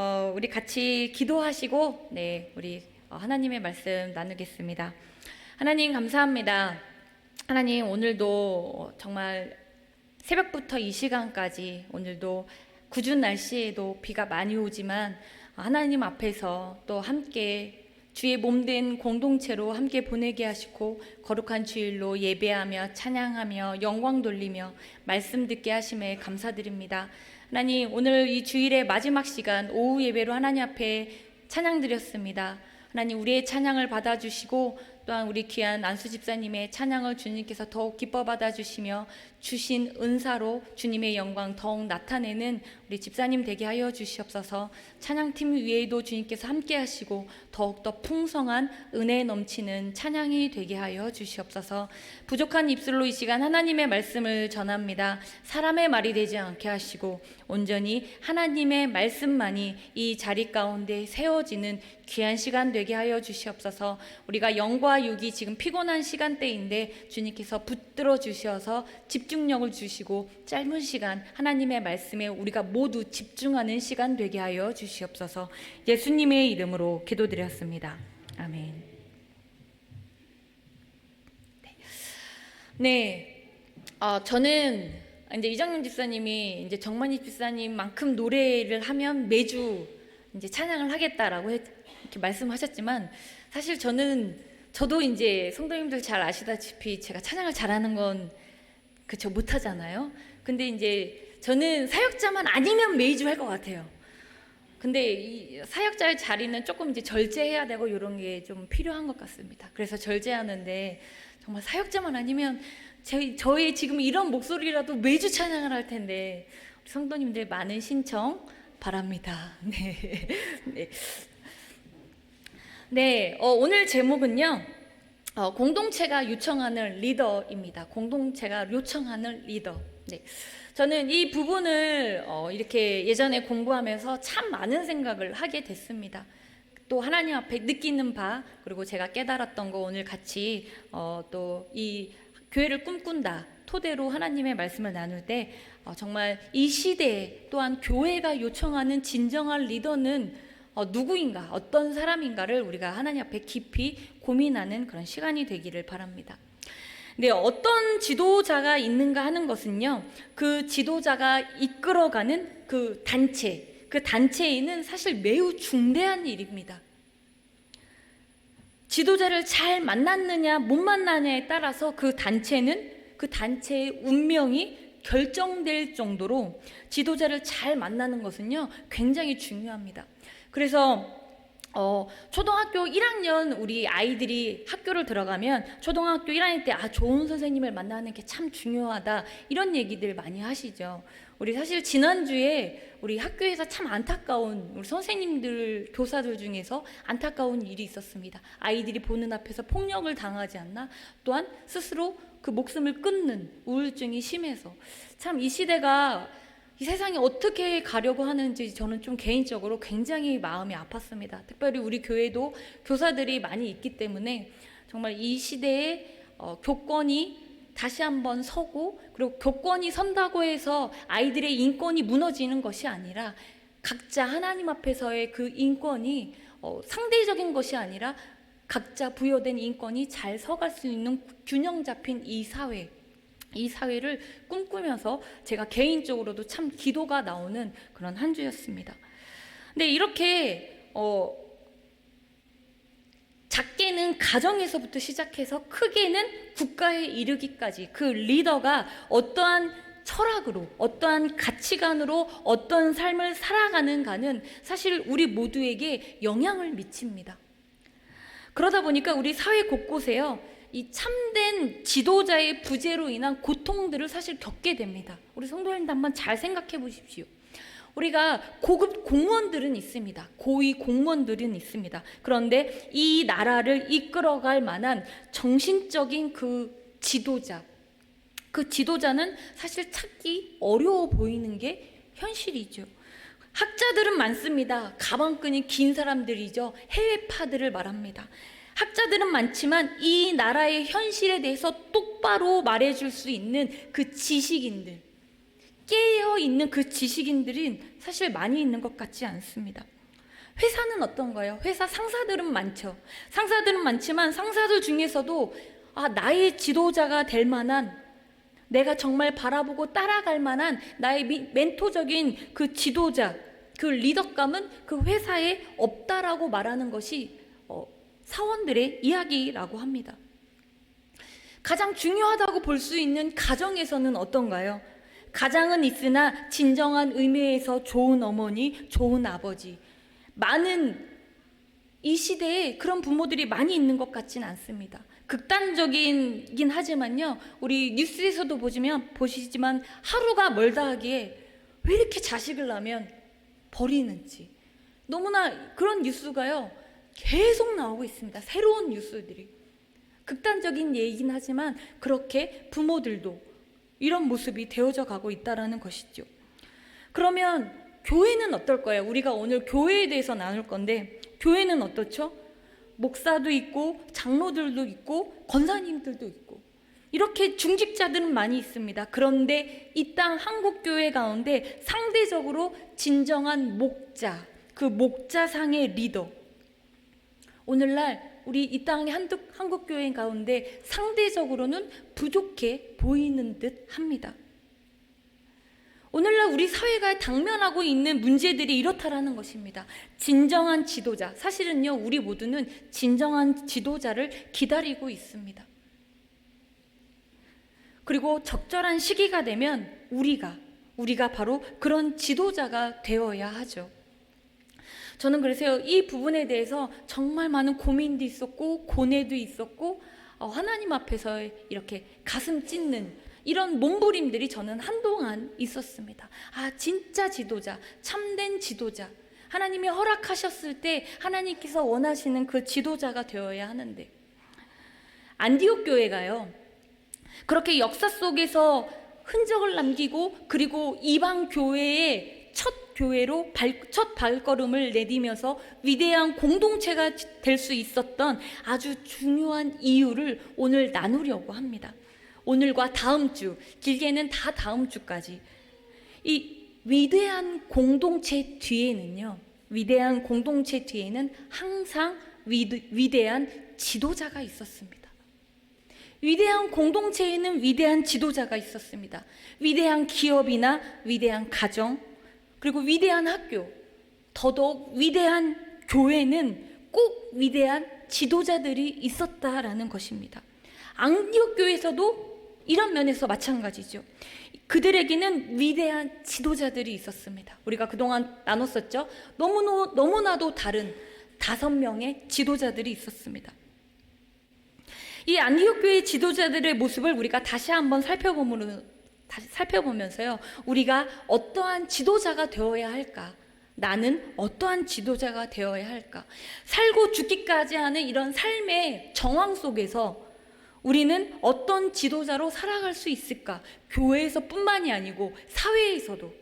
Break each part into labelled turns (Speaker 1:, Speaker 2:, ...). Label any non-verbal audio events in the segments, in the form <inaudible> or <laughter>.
Speaker 1: 어, 우리 같이 기도하시고 네, 우리 어, 하나님의 말씀 나누겠습니다. 하나님 감사합니다. 하나님 오늘도 정말 새벽부터 이 시간까지 오늘도 궂은 날씨에도 비가 많이 오지만 하나님 앞에서 또 함께 주의 몸된 공동체로 함께 보내게 하시고 거룩한 주일로 예배하며 찬양하며 영광 돌리며 말씀 듣게 하심에 감사드립니다. 하나님 오늘 이 주일의 마지막 시간 오후 예배로 하나님 앞에 찬양 드렸습니다. 하나님 우리의 찬양을 받아주시고 또한 우리 귀한 안수 집사님의 찬양을 주님께서 더욱 기뻐 받아주시며 주신 은사로 주님의 영광 더욱 나타내는 우리 집사님 되게 하여 주시옵소서. 찬양팀 위에도 주님께서 함께 하시고 더욱더 풍성한 은혜 넘치는 찬양이 되게 하여 주시옵소서. 부족한 입술로 이 시간 하나님의 말씀을 전합니다. 사람의 말이 되지 않게 하시고 온전히 하나님의 말씀만이 이 자리 가운데 세워지는 귀한 시간 되게 하여 주시옵소서. 우리가 영과 육이 지금 피곤한 시간대인데 주님께서 붙들어 주셔서 집 중력을 주시고 짧은 시간 하나님의 말씀에 우리가 모두 집중하는 시간 되게 하여 주시옵소서 예수님의 이름으로 기도드렸습니다. 아멘. 네. 네. 어, 저는 이제 이정윤 집사님이 이제 정만희 집사님만큼 노래를 하면 매주 이제 찬양을 하겠다라고 했, 이렇게 말씀하셨지만 사실 저는 저도 이제 성도님들 잘 아시다시피 제가 찬양을 잘하는 건 그쵸 못하잖아요. 근데 이제 저는 사역자만 아니면 매주 할 것 같아요. 근데 이 사역자의 자리는 조금 이제 절제해야 되고 이런 게 좀 필요한 것 같습니다. 그래서 절제하는데 정말 사역자만 아니면 저희, 저희 지금 이런 목소리라도 매주 찬양을 할 텐데 성도님들 많은 신청 바랍니다. <laughs> 네. 네. 네, 어, 오늘 제목은요. 어, 공동체가 요청하는 리더입니다. 공동체가 요청하는 리더. 네. 저는 이 부분을 어, 이렇게 예전에 공부하면서 참 많은 생각을 하게 됐습니다. 또 하나님 앞에 느끼는 바 그리고 제가 깨달았던 거 오늘 같이 어, 또 이 교회를 꿈꾼다 토대로 하나님의 말씀을 나눌 때 어, 정말 이 시대에 또한 교회가 요청하는 진정한 리더는 어, 누구인가 어떤 사람인가를 우리가 하나님 앞에 깊이 고민하는 그런 시간이 되기를 바랍니다. 네, 어떤 지도자가 있는가 하는 것은요, 그 지도자가 이끌어가는 그 단체, 그 단체에는 사실 매우 중대한 일입니다. 지도자를 잘 만났느냐, 못 만나냐에 따라서 그 단체는 그 단체의 운명이 결정될 정도로 지도자를 잘 만나는 것은요, 굉장히 중요합니다. 그래서 어, 초등학교 1학년 우리 아이들이 학교를 들어가면 초등학교 1학년 때 아, 좋은 선생님을 만나는 게 참 중요하다. 이런 얘기들 많이 하시죠. 우리 사실 지난주에 우리 학교에서 참 안타까운 우리 선생님들, 교사들 중에서 안타까운 일이 있었습니다. 아이들이 보는 앞에서 폭력을 당하지 않나? 또한 스스로 그 목숨을 끊는 우울증이 심해서 참 이 시대가 이 세상이 어떻게 가려고 하는지 저는 좀 개인적으로 굉장히 마음이 아팠습니다. 특별히 우리 교회도 교사들이 많이 있기 때문에 정말 이 시대에 어, 교권이 다시 한번 서고 그리고 교권이 선다고 해서 아이들의 인권이 무너지는 것이 아니라 각자 하나님 앞에서의 그 인권이 어, 상대적인 것이 아니라 각자 부여된 인권이 잘 서갈 수 있는 균형 잡힌 이 사회 이 사회를 꿈꾸면서 제가 개인적으로도 참 기도가 나오는 그런 한 주였습니다. 근데 이렇게 어 작게는 가정에서부터 시작해서 크게는 국가에 이르기까지 그 리더가 어떠한 철학으로 어떠한 가치관으로 어떤 삶을 살아가는가는 사실 우리 모두에게 영향을 미칩니다. 그러다 보니까 우리 사회 곳곳에요. 이 참된 지도자의 부재로 인한 고통들을 사실 겪게 됩니다. 우리 성도님들 한번 잘 생각해 보십시오. 우리가 고급 공무원들은 있습니다. 고위 공무원들은 있습니다. 그런데 이 나라를 이끌어갈 만한 정신적인 그 지도자, 그 지도자는 사실 찾기 어려워 보이는 게 현실이죠. 학자들은 많습니다. 가방끈이 긴 사람들이죠. 해외파들을 말합니다. 학자들은 많지만 이 나라의 현실에 대해서 똑바로 말해줄 수 있는 그 지식인들, 깨어 있는 그 지식인들이 사실 많이 있는 것 같지 않습니다. 회사는 어떤가요? 회사 상사들은 많죠. 상사들은 많지만 상사들 중에서도 아, 나의 지도자가 될 만한 내가 정말 바라보고 따라갈 만한 나의 미- 멘토적인 그 지도자, 그 리더감은 그 회사에 없다라고 말하는 것이 어, 사원들의 이야기라고 합니다. 가장 중요하다고 볼 수 있는 가정에서는 어떤가요? 가장은 있으나 진정한 의미에서 좋은 어머니, 좋은 아버지. 많은 이 시대에 그런 부모들이 많이 있는 것 같진 않습니다. 극단적이긴 하지만요. 우리 뉴스에서도 보시면 보시지만 하루가 멀다 하기에 왜 이렇게 자식을 낳으면 버리는지 너무나 그런 뉴스가요. 계속 나오고 있습니다. 새로운 뉴스들이. 극단적인 얘기긴 하지만 그렇게 부모들도 이런 모습이 되어져 가고 있다라는 것이죠. 그러면 교회는 어떨 거예요? 우리가 오늘 교회에 대해서 나눌 건데 교회는 어떻죠? 목사도 있고 장로들도 있고 권사님들도 있고 이렇게 중직자들은 많이 있습니다. 그런데 이 땅 한국 교회 가운데 상대적으로 진정한 목자, 그 목자상의 리더 오늘날 우리 이 땅의 한국, 한국 교회 가운데 상대적으로는 부족해 보이는 듯 합니다. 오늘날 우리 사회가 당면하고 있는 문제들이 이렇다라는 것입니다. 진정한 지도자. 사실은요, 우리 모두는 진정한 지도자를 기다리고 있습니다. 그리고 적절한 시기가 되면 우리가, 우리가 바로 그런 지도자가 되어야 하죠. 저는 그래서 이 부분에 대해서 정말 많은 고민도 있었고 고뇌도 있었고 어, 하나님 앞에서 이렇게 가슴 찢는 이런 몸부림들이 저는 한동안 있었습니다. 아 진짜 지도자, 참된 지도자. 하나님이 허락하셨을 때 하나님께서 원하시는 그 지도자가 되어야 하는데 안디옥 교회가요. 그렇게 역사 속에서 흔적을 남기고 그리고 이방 교회의 첫 교회로 발, 첫 발걸음을 내디면서 위대한 공동체가 될 수 있었던 아주 중요한 이유를 오늘 나누려고 합니다. 오늘과 다음 주, 길게는 다 다음 주까지. 이 위대한 공동체 뒤에는요, 위대한 공동체 뒤에는 항상 위드, 위대한 지도자가 있었습니다. 위대한 공동체에는 위대한 지도자가 있었습니다. 위대한 기업이나 위대한 가정, 그리고 위대한 학교, 더더욱 위대한 교회는 꼭 위대한 지도자들이 있었다라는 것입니다. 앙디옥 교회에서도 이런 면에서 마찬가지죠. 그들에게는 위대한 지도자들이 있었습니다. 우리가 그동안 나눴었죠. 너무나, 너무나도 다른 다섯 명의 지도자들이 있었습니다. 이 안디옥 교회 지도자들의 모습을 우리가 다시 한번 살펴보면 다시 살펴보면서요. 우리가 어떠한 지도자가 되어야 할까? 나는 어떠한 지도자가 되어야 할까? 살고 죽기까지 하는 이런 삶의 정황 속에서 우리는 어떤 지도자로 살아갈 수 있을까? 교회에서 뿐만이 아니고 사회에서도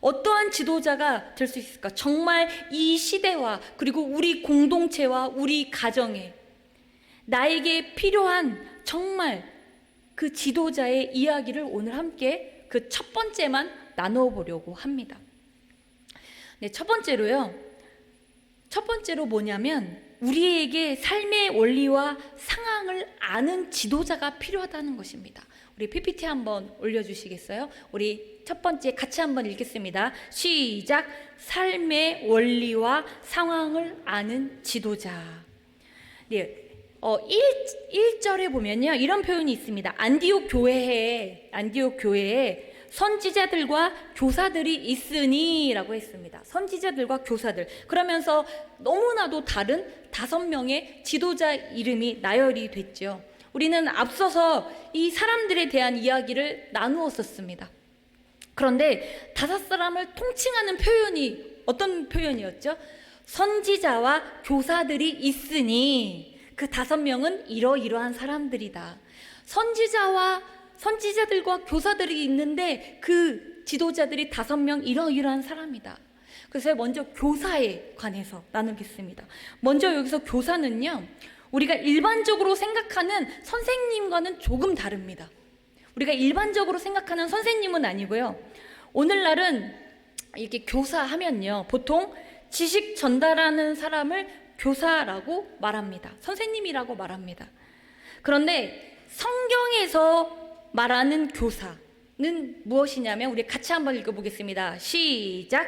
Speaker 1: 어떠한 지도자가 될 수 있을까? 정말 이 시대와 그리고 우리 공동체와 우리 가정에 나에게 필요한 정말 그 지도자의 이야기를 오늘 함께 그 첫 번째만 나누어 보려고 합니다. 네, 첫 번째로요. 첫 번째로 뭐냐면 우리에게 삶의 원리와 상황을 아는 지도자가 필요하다는 것입니다. 우리 PPT 한번 올려주시겠어요? 우리 첫 번째 같이 한번 읽겠습니다. 시작. 삶의 원리와 상황을 아는 지도자. 네. 어, 1, 1절에 보면요. 이런 표현이 있습니다. 안디옥 교회에, 안디옥 교회에 선지자들과 교사들이 있으니 라고 했습니다. 선지자들과 교사들. 그러면서 너무나도 다른 다섯 명의 지도자 이름이 나열이 됐죠. 우리는 앞서서 이 사람들에 대한 이야기를 나누었었습니다. 그런데 다섯 사람을 통칭하는 표현이 어떤 표현이었죠? 선지자와 교사들이 있으니 그 다섯 명은 이러이러한 사람들이다. 선지자와 선지자들과 교사들이 있는데 그 지도자들이 다섯 명 이러이러한 사람이다. 그래서 먼저 교사에 관해서 나누겠습니다. 먼저 여기서 교사는요, 우리가 일반적으로 생각하는 선생님과는 조금 다릅니다. 우리가 일반적으로 생각하는 선생님은 아니고요. 오늘날은 이렇게 교사하면요. 보통 지식 전달하는 사람을 교사라고 말합니다. 선생님이라고 말합니다. 그런데 성경에서 말하는 교사는 무엇이냐면 우리 같이 한번 읽어보겠습니다. 시작.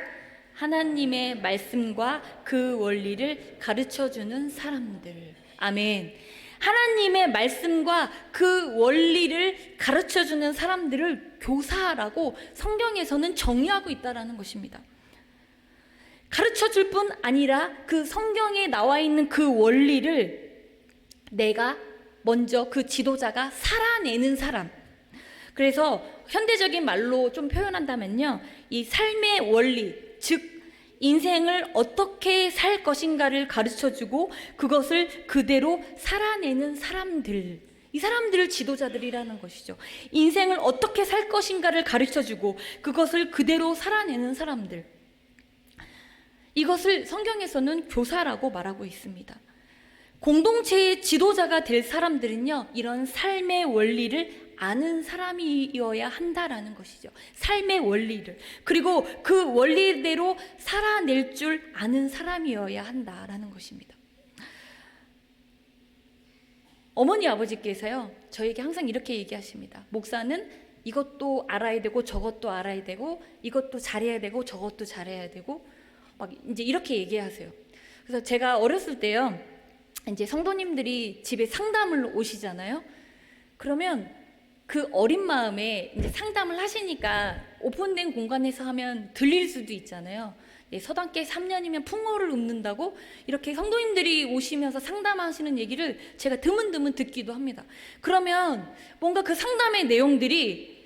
Speaker 1: 하나님의 말씀과 그 원리를 가르쳐 주는 사람들. 아멘. 하나님의 말씀과 그 원리를 가르쳐 주는 사람들을 교사라고 성경에서는 정의하고 있다라는 것입니다. 가르쳐 줄 뿐 아니라 그 성경에 나와 있는 그 원리를 내가 먼저 그 지도자가 살아내는 사람. 그래서 현대적인 말로 좀 표현한다면요. 이 삶의 원리, 즉, 인생을 어떻게 살 것인가를 가르쳐 주고 그것을 그대로 살아내는 사람들. 이 사람들을 지도자들이라는 것이죠. 인생을 어떻게 살 것인가를 가르쳐 주고 그것을 그대로 살아내는 사람들. 이것을 성경에서는 교사라고 말하고 있습니다. 공동체의 지도자가 될 사람들은요, 이런 삶의 원리를 아는 사람이어야 한다라는 것이죠. 삶의 원리를. 그리고 그 원리대로 살아낼 줄 아는 사람이어야 한다라는 것입니다. 어머니 아버지께서요, 저에게 항상 이렇게 얘기하십니다. 목사는 이것도 알아야 되고 저것도 알아야 되고 이것도 잘해야 되고 저것도 잘해야 되고 막 이제 이렇게 얘기하세요. 그래서 제가 어렸을 때요, 이제 성도님들이 집에 상담을 오시잖아요. 그러면 그 어린 마음에 이제 상담을 하시니까 오픈된 공간에서 하면 들릴 수도 있잖아요. 예, 서당계 3년이면 풍어를 읊는다고 이렇게 성도님들이 오시면서 상담하시는 얘기를 제가 드문드문 듣기도 합니다. 그러면 뭔가 그 상담의 내용들이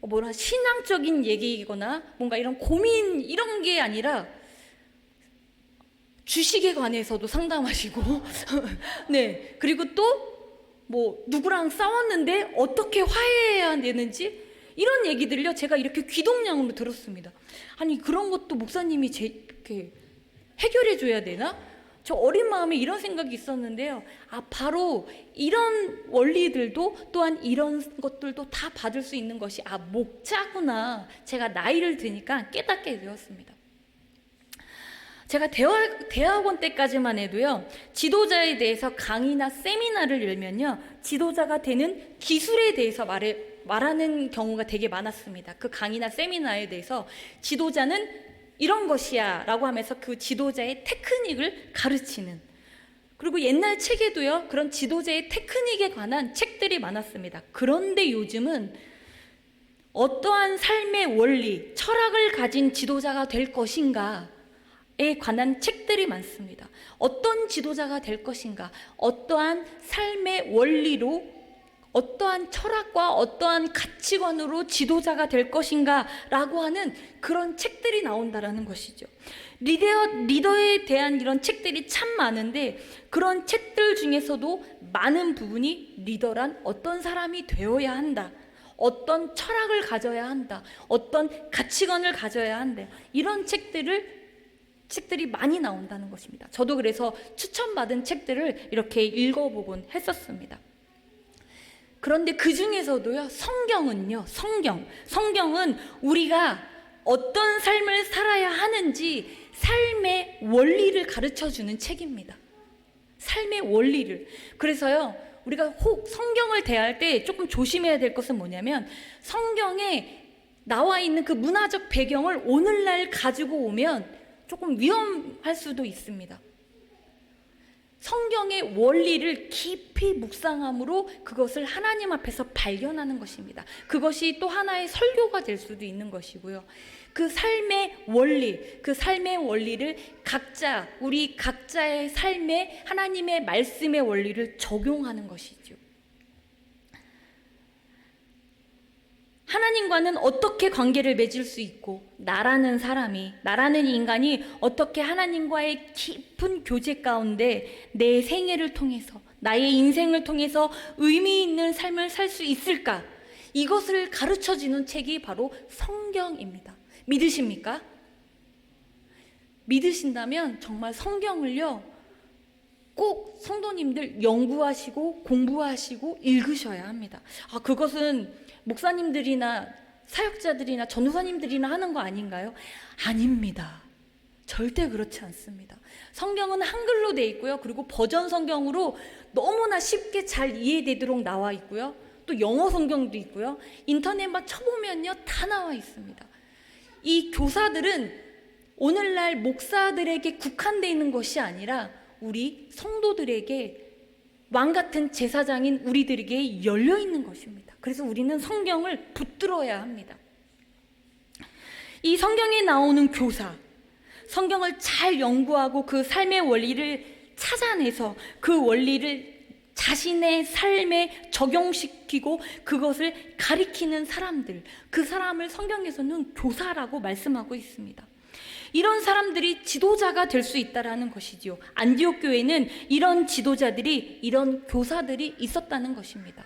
Speaker 1: 어, 뭐라 신앙적인 얘기거나 뭔가 이런 고민 이런 게 아니라 주식에 관해서도 상담하시고. <laughs> 네. 그리고 또 뭐 누구랑 싸웠는데 어떻게 화해해야 되는지 이런 얘기들을요. 제가 이렇게 귀동냥으로 들었습니다. 아니 그런 것도 목사님이 제 이렇게 해결해 줘야 되나? 저 어린 마음에 이런 생각이 있었는데요. 아 바로 이런 원리들도 또한 이런 것들도 다 받을 수 있는 것이 아 목자구나. 제가 나이를 드니까 깨닫게 되었습니다 제가 대학, 대학원 때까지만 해도요, 지도자에 대해서 강의나 세미나를 열면요, 지도자가 되는 기술에 대해서 말해, 말하는 경우가 되게 많았습니다. 그 강의나 세미나에 대해서 지도자는 이런 것이야 라고 하면서 그 지도자의 테크닉을 가르치는 그리고 옛날 책에도요, 그런 지도자의 테크닉에 관한 책들이 많았습니다. 그런데 요즘은 어떠한 삶의 원리, 철학을 가진 지도자가 될 것인가, 에 관한 책들이 많습니다. 어떤 지도자가 될 것인가, 어떠한 삶의 원리로, 어떠한 철학과 어떠한 가치관으로 지도자가 될 것인가라고 하는 그런 책들이 나온다라는 것이죠. 리더, 리더에 대한 이런 책들이 참 많은데 그런 책들 중에서도 많은 부분이 리더란 어떤 사람이 되어야 한다. 어떤 철학을 가져야 한다. 어떤 가치관을 가져야 한다. 이런 책들을 책들이 많이 나온다는 것입니다. 저도 그래서 추천받은 책들을 이렇게 읽어보곤 했었습니다. 그런데 그 중에서도요, 성경은요, 성경. 성경은 우리가 어떤 삶을 살아야 하는지 삶의 원리를 가르쳐 주는 책입니다. 삶의 원리를. 그래서요, 우리가 혹 성경을 대할 때 조금 조심해야 될 것은 뭐냐면 성경에 나와 있는 그 문화적 배경을 오늘날 가지고 오면 조금 위험할 수도 있습니다. 성경의 원리를 깊이 묵상함으로 그것을 하나님 앞에서 발견하는 것입니다. 그것이 또 하나의 설교가 될 수도 있는 것이고요. 그 삶의 원리, 그 삶의 원리를 각자, 우리 각자의 삶에 하나님의 말씀의 원리를 적용하는 것이죠. 하나님과는 어떻게 관계를 맺을 수 있고 나라는 사람이 나라는 인간이 어떻게 하나님과의 깊은 교제 가운데 내 생애를 통해서 나의 인생을 통해서 의미 있는 삶을 살 수 있을까? 이것을 가르쳐 주는 책이 바로 성경입니다. 믿으십니까? 믿으신다면 정말 성경을요. 꼭 성도님들 연구하시고 공부하시고 읽으셔야 합니다. 아, 그것은 목사님들이나 사역자들이나 전도사님들이나 하는 거 아닌가요? 아닙니다. 절대 그렇지 않습니다. 성경은 한글로 돼 있고요. 그리고 버전 성경으로 너무나 쉽게 잘 이해되도록 나와 있고요. 또 영어 성경도 있고요. 인터넷만 쳐보면요. 다 나와 있습니다. 이 교사들은 오늘날 목사들에게 국한되어 있는 것이 아니라 우리 성도들에게 왕 같은 제사장인 우리들에게 열려 있는 것입니다. 그래서 우리는 성경을 붙들어야 합니다. 이 성경에 나오는 교사, 성경을 잘 연구하고 그 삶의 원리를 찾아내서 그 원리를 자신의 삶에 적용시키고 그것을 가리키는 사람들, 그 사람을 성경에서는 교사라고 말씀하고 있습니다. 이런 사람들이 지도자가 될 수 있다라는 것이지요. 안디옥 교회는 이런 지도자들이 이런 교사들이 있었다는 것입니다.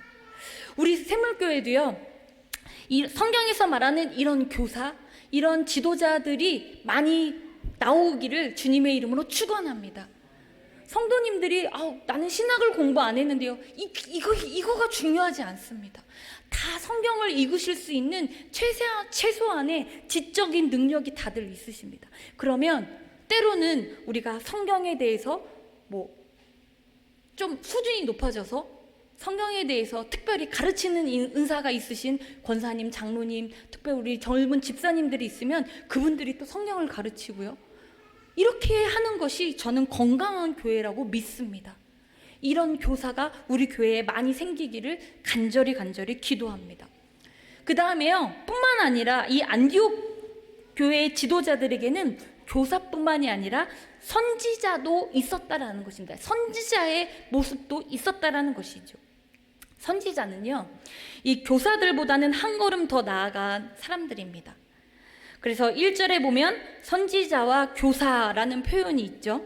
Speaker 1: 우리 샘물교회도요. 이 성경에서 말하는 이런 교사, 이런 지도자들이 많이 나오기를 주님의 이름으로 축원합니다. 성도님들이 아우 나는 신학을 공부 안 했는데요. 이, 이거 이거가 중요하지 않습니다. 다 성경을 읽으실 수 있는 최소, 최소한의 지적인 능력이 다들 있으십니다. 그러면 때로는 우리가 성경에 대해서 뭐 좀 수준이 높아져서 성경에 대해서 특별히 가르치는 인- 은사가 있으신 권사님, 장로님, 특별히 우리 젊은 집사님들이 있으면 그분들이 또 성경을 가르치고요. 이렇게 하는 것이 저는 건강한 교회라고 믿습니다. 이런 교사가 우리 교회에 많이 생기기를 간절히 간절히 기도합니다. 그 다음에요, 뿐만 아니라 이 안디옥 교회의 지도자들에게는 교사뿐만이 아니라 선지자도 있었다라는 것입니다. 선지자의 모습도 있었다라는 것이죠. 선지자는요, 이 교사들보다는 한 걸음 더 나아간 사람들입니다. 그래서 1절에 보면 선지자와 교사라는 표현이 있죠.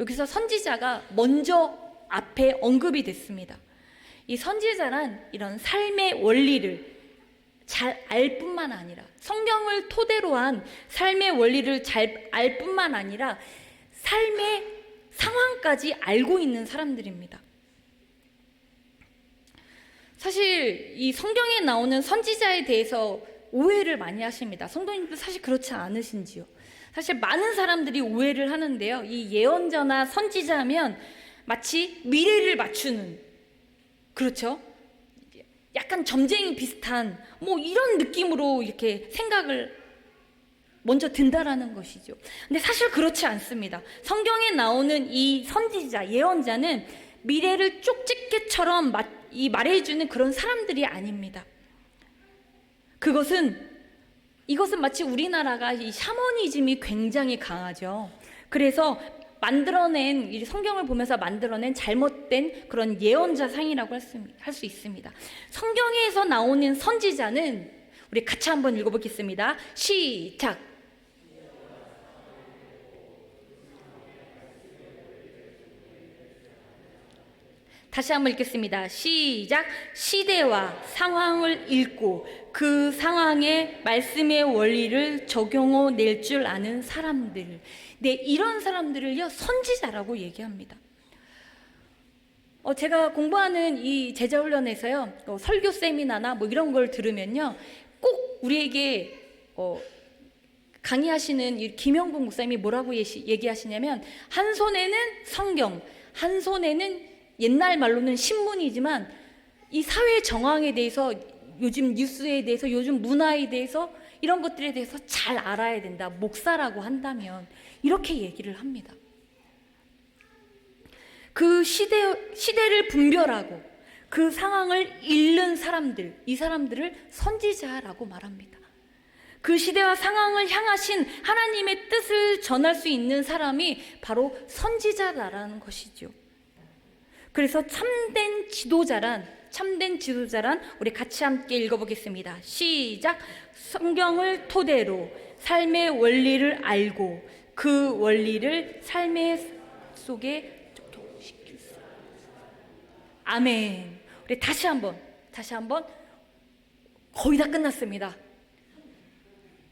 Speaker 1: 여기서 선지자가 먼저 앞에 언급이 됐습니다. 이 선지자란 이런 삶의 원리를 잘 알 뿐만 아니라 성경을 토대로 한 삶의 원리를 잘 알 뿐만 아니라 삶의 상황까지 알고 있는 사람들입니다. 사실 이 성경에 나오는 선지자에 대해서 오해를 많이 하십니다. 성도님들 사실 그렇지 않으신지요? 사실 많은 사람들이 오해를 하는데요. 이 예언자나 선지자면 마치 미래를 맞추는 그렇죠? 약간 점쟁이 비슷한 뭐 이런 느낌으로 이렇게 생각을 먼저 든다라는 것이죠. 근데 사실 그렇지 않습니다. 성경에 나오는 이 선지자, 예언자는 미래를 쪽집게처럼 마- 이 말해주는 그런 사람들이 아닙니다. 그것은 이것은 마치 우리나라가 이 샤머니즘이 굉장히 강하죠. 그래서 만들어낸 이 성경을 보면서 만들어낸 잘못된 그런 예언자 상이라고 할 수 있습니다. 성경에서 나오는 선지자는 우리 같이 한번 읽어보겠습니다. 시작. 다시 한번 읽겠습니다. 시작. 시대와 상황을 읽고 그 상황에 말씀의 원리를 적용해 낼줄 아는 사람들. 네, 이런 사람들을요, 선지자라고 얘기합니다. 어, 제가 공부하는 이 제자훈련에서요, 어, 설교 세미나나 뭐 이런 걸 들으면요, 꼭 우리에게 어, 강의하시는 이 김영국 목사님이 뭐라고 예시, 얘기하시냐면 한 손에는 성경, 한 손에는 옛날 말로는 신문이지만 이 사회 정황에 대해서 요즘 뉴스에 대해서 요즘 문화에 대해서 이런 것들에 대해서 잘 알아야 된다. 목사라고 한다면 이렇게 얘기를 합니다. 그 시대 시대를 분별하고 그 상황을 읽는 사람들, 이 사람들을 선지자라고 말합니다. 그 시대와 상황을 향하신 하나님의 뜻을 전할 수 있는 사람이 바로 선지자라는 것이죠. 그래서 참된 지도자란 참된 지도자란 우리 같이 함께 읽어보겠습니다. 시작. 성경을 토대로 삶의 원리를 알고 그 원리를 삶의 속에 적용시킬 수. 아멘. 우리 다시 한번 다시 한번 거의 다 끝났습니다.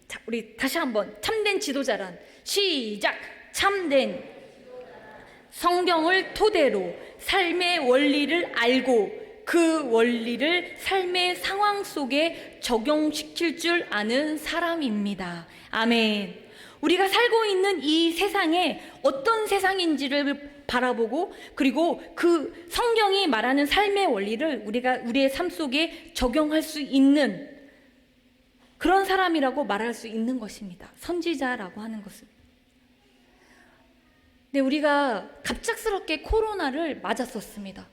Speaker 1: 자, 우리 다시 한번 참된 지도자란 시작. 참된 성경을 토대로 삶의 원리를 알고 그 원리를 삶의 상황 속에 적용시킬 줄 아는 사람입니다. 아멘. 우리가 살고 있는 이 세상에 어떤 세상인지를 바라보고 그리고 그 성경이 말하는 삶의 원리를 우리가 우리의 삶 속에 적용할 수 있는 그런 사람이라고 말할 수 있는 것입니다. 선지자라고 하는 것은. 네, 우리가 갑작스럽게 코로나를 맞았었습니다.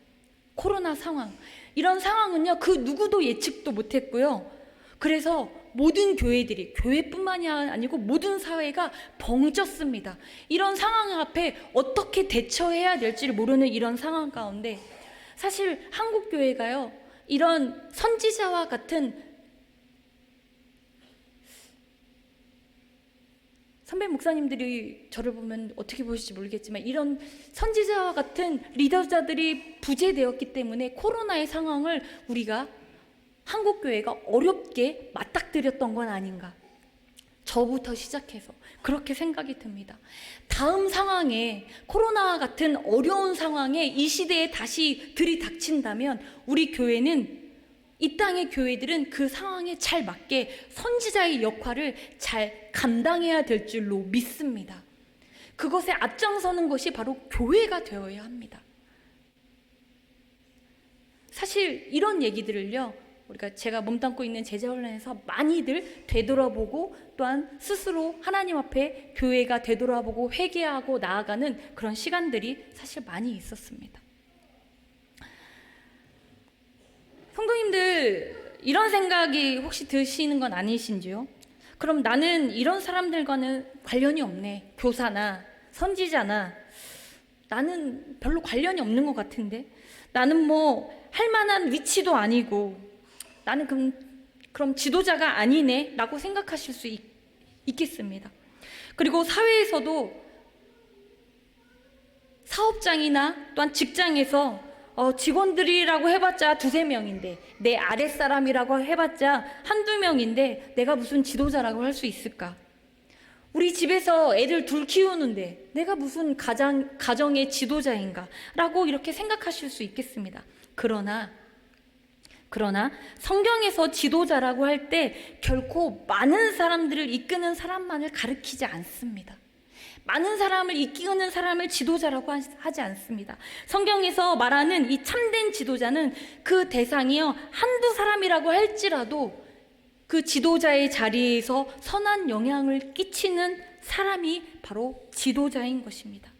Speaker 1: 코로나 상황. 이런 상황은요, 그 누구도 예측도 못했고요. 그래서 모든 교회들이, 교회뿐만이 아니고 모든 사회가 벙쪘습니다. 이런 상황 앞에 어떻게 대처해야 될지를 모르는 이런 상황 가운데 사실 한국교회가요, 이런 선지자와 같은 선배 목사님들이 저를 보면 어떻게 보실지 모르겠지만 이런 선지자와 같은 리더자들이 부재되었기 때문에 코로나의 상황을 우리가 한국 교회가 어렵게 맞닥뜨렸던 건 아닌가. 저부터 시작해서 그렇게 생각이 듭니다. 다음 상황에 코로나 같은 어려운 상황에 이 시대에 다시 들이닥친다면 우리 교회는 이 땅의 교회들은 그 상황에 잘 맞게 선지자의 역할을 잘 감당해야 될 줄로 믿습니다. 그것에 앞장서는 것이 바로 교회가 되어야 합니다. 사실 이런 얘기들을요, 우리가 제가 몸담고 있는 제자훈련에서 많이들 되돌아보고 또한 스스로 하나님 앞에 교회가 되돌아보고 회개하고 나아가는 그런 시간들이 사실 많이 있었습니다. 성도님들 이런 생각이 혹시 드시는 건 아니신지요? 그럼 나는 이런 사람들과는 관련이 없네. 교사나 선지자나 나는 별로 관련이 없는 것 같은데 나는 뭐 할 만한 위치도 아니고 나는 그럼, 그럼 지도자가 아니네 라고 생각하실 수 있, 있겠습니다. 그리고 사회에서도 사업장이나 또한 직장에서 어, 직원들이라고 해봤자 두세 명인데 내 아랫사람이라고 해봤자 한두 명인데 내가 무슨 지도자라고 할 수 있을까? 우리 집에서 애들 둘 키우는데 내가 무슨 가장, 가정의 지도자인가? 라고 이렇게 생각하실 수 있겠습니다. 그러나 그러나 성경에서 지도자라고 할 때 결코 많은 사람들을 이끄는 사람만을 가리키지 않습니다. 많은 사람을 이끄는 사람을 지도자라고 하지 않습니다. 성경에서 말하는 이 참된 지도자는 그 대상이요, 한두 사람이라고 할지라도 그 지도자의 자리에서 선한 영향을 끼치는 사람이 바로 지도자인 것입니다.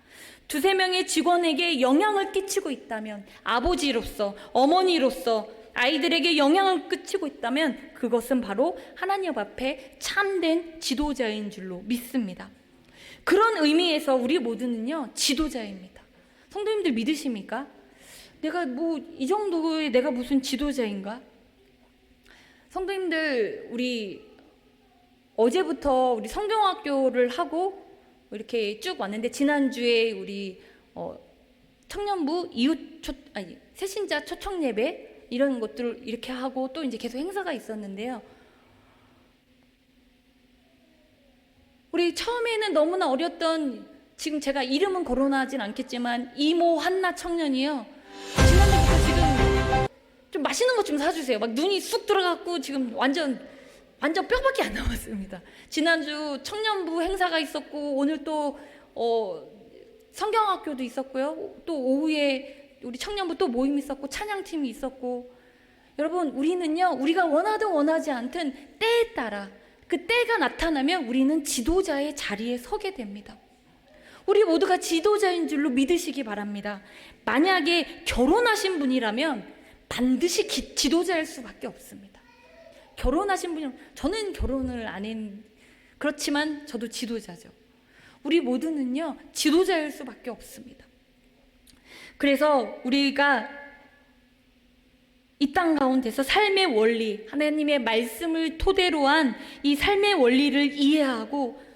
Speaker 1: 두세 명의 직원에게 영향을 끼치고 있다면 아버지로서, 어머니로서 아이들에게 영향을 끼치고 있다면 그것은 바로 하나님 앞에 참된 지도자인 줄로 믿습니다. 그런 의미에서 우리 모두는요, 지도자입니다. 성도님들 믿으십니까? 내가 뭐, 이 정도의 내가 무슨 지도자인가? 성도님들, 우리 어제부터 우리 성경학교를 하고 이렇게 쭉 왔는데, 지난주에 우리 어, 청년부 이웃 초, 아니, 새신자 초청 예배 이런 것들을 이렇게 하고 또 이제 계속 행사가 있었는데요. 우리 처음에는 너무나 어렸던 지금 제가 이름은 거론하진 않겠지만 이모 한나 청년이요. 지난주부터 지금 좀 맛있는 것 좀 사주세요. 막 눈이 쑥 들어갔고 지금 완전 완전 뼈밖에 안 남았습니다. 지난주 청년부 행사가 있었고 오늘 또 어, 성경학교도 있었고요. 또 오후에 우리 청년부 또 모임 있었고 찬양팀이 있었고 여러분 우리는요 우리가 원하든 원하지 않든 때에 따라 그 때가 나타나면 우리는 지도자의 자리에 서게 됩니다. 우리 모두가 지도자인 줄로 믿으시기 바랍니다. 만약에 결혼하신 분이라면 반드시 기, 지도자일 수밖에 없습니다. 결혼하신 분이 저는 결혼을 안 했, 그렇지만 저도 지도자죠. 우리 모두는요, 지도자일 수밖에 없습니다. 그래서 우리가 이 땅 가운데서 삶의 원리, 하나님의 말씀을 토대로 한 이 삶의 원리를 이해하고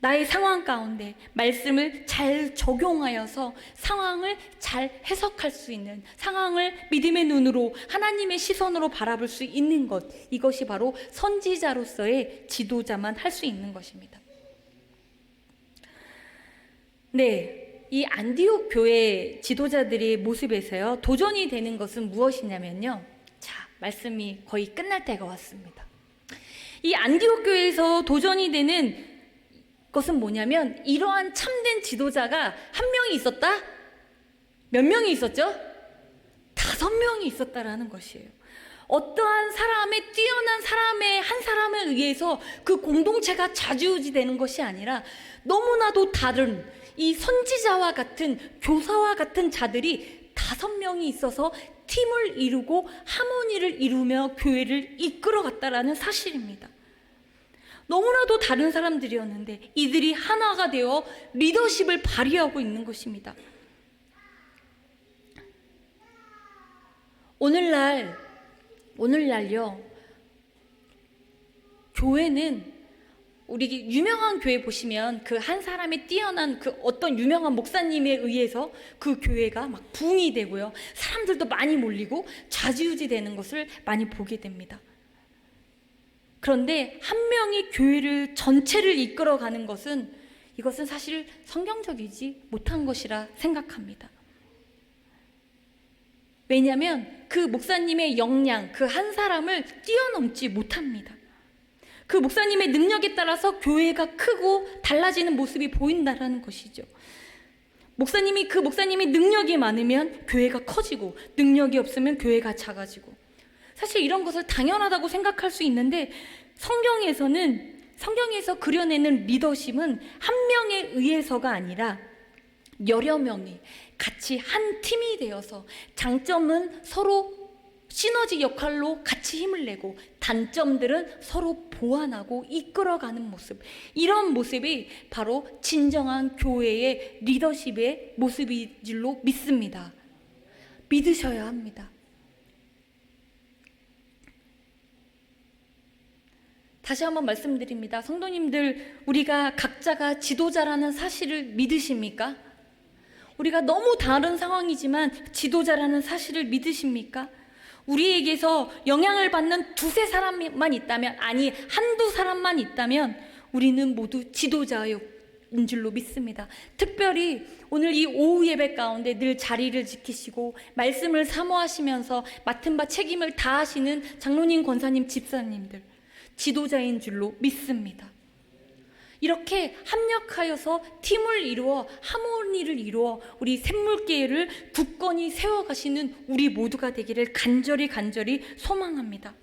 Speaker 1: 나의 상황 가운데 말씀을 잘 적용하여서 상황을 잘 해석할 수 있는 상황을 믿음의 눈으로 하나님의 시선으로 바라볼 수 있는 것 이것이 바로 선지자로서의 지도자만 할 수 있는 것입니다. 네. 이 안디옥 교회 지도자들의 모습에서요 도전이 되는 것은 무엇이냐면요. 자 말씀이 거의 끝날 때가 왔습니다. 이 안디옥 교회에서 도전이 되는 것은 뭐냐면 이러한 참된 지도자가 한 명이 있었다. 몇 명이 있었죠? 다섯 명이 있었다라는 것이에요. 어떠한 사람의 뛰어난 사람의 한 사람에 의해서 그 공동체가 좌지우지 되는 것이 아니라 너무나도 다른 이 선지자와 같은 교사와 같은 자들이 다섯 명이 있어서 팀을 이루고 하모니를 이루며 교회를 이끌어갔다라는 사실입니다. 너무나도 다른 사람들이었는데 이들이 하나가 되어 리더십을 발휘하고 있는 것입니다. 오늘날 오늘날요 교회는 우리 유명한 교회 보시면 그 한 사람의 뛰어난 그 어떤 유명한 목사님에 의해서 그 교회가 막 붕이 되고요 사람들도 많이 몰리고 좌지우지 되는 것을 많이 보게 됩니다. 그런데 한 명이 교회를 전체를 이끌어가는 것은 이것은 사실 성경적이지 못한 것이라 생각합니다. 왜냐하면 그 목사님의 역량, 그 한 사람을 뛰어넘지 못합니다. 그 목사님의 능력에 따라서 교회가 크고 달라지는 모습이 보인다라는 것이죠. 목사님이 그 목사님이 능력이 많으면 교회가 커지고 능력이 없으면 교회가 작아지고 사실 이런 것을 당연하다고 생각할 수 있는데 성경에서는 성경에서 그려내는 리더십은 한 명에 의해서가 아니라 여러 명이 같이 한 팀이 되어서 장점은 서로 시너지 역할로 같이 힘을 내고 단점들은 서로 보완하고 이끌어가는 모습. 이런 모습이 바로 진정한 교회의 리더십의 모습인 줄로 믿습니다. 믿으셔야 합니다. 다시 한번 말씀드립니다. 성도님들, 우리가 각자가 지도자라는 사실을 믿으십니까? 우리가 너무 다른 상황이지만 지도자라는 사실을 믿으십니까? 우리에게서 영향을 받는 두세 사람만 있다면, 아니, 한두 사람만 있다면, 우리는 모두 지도자인 줄로 믿습니다. 특별히 오늘 이 오후 예배 가운데 늘 자리를 지키시고, 말씀을 사모하시면서 맡은 바 책임을 다하시는 장로님, 권사님, 집사님들, 지도자인 줄로 믿습니다. 이렇게 합력하여서 팀을 이루어 하모니를 이루어 우리 샘물계를 굳건히 세워가시는 우리 모두가 되기를 간절히 간절히 소망합니다.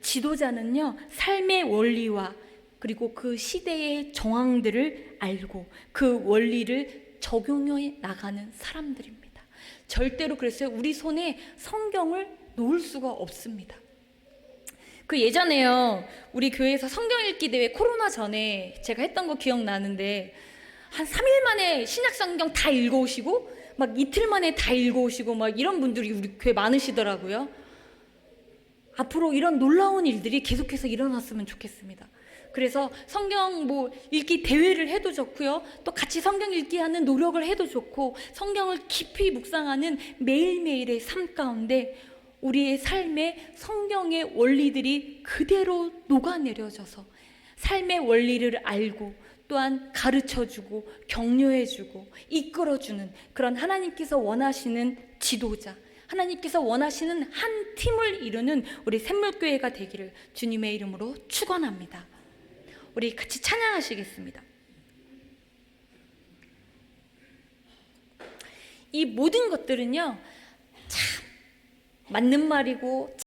Speaker 1: 지도자는요 삶의 원리와 그리고 그 시대의 정황들을 알고 그 원리를 적용해 나가는 사람들입니다. 절대로 그랬어요. 우리 손에 성경을 놓을 수가 없습니다. 그 예전에요 우리 교회에서 성경 읽기 대회 코로나 전에 제가 했던 거 기억나는데 한 3일 만에 신약 성경 다 읽어 오시고 막 이틀 만에 다 읽어 오시고 막 이런 분들이 우리 교회 많으시더라고요. 앞으로 이런 놀라운 일들이 계속해서 일어났으면 좋겠습니다. 그래서 성경 뭐 읽기 대회를 해도 좋고요. 또 같이 성경 읽기 하는 노력을 해도 좋고 성경을 깊이 묵상하는 매일매일의 삶 가운데 우리의 삶에 성경의 원리들이 그대로 녹아내려져서 삶의 원리를 알고 또한 가르쳐주고 격려해주고 이끌어주는 그런 하나님께서 원하시는 지도자, 하나님께서 원하시는 한 팀을 이루는 우리 샘물교회가 되기를 주님의 이름으로 축원합니다. 우리 같이 찬양하시겠습니다. 이 모든 것들은요, 참 맞는 말이고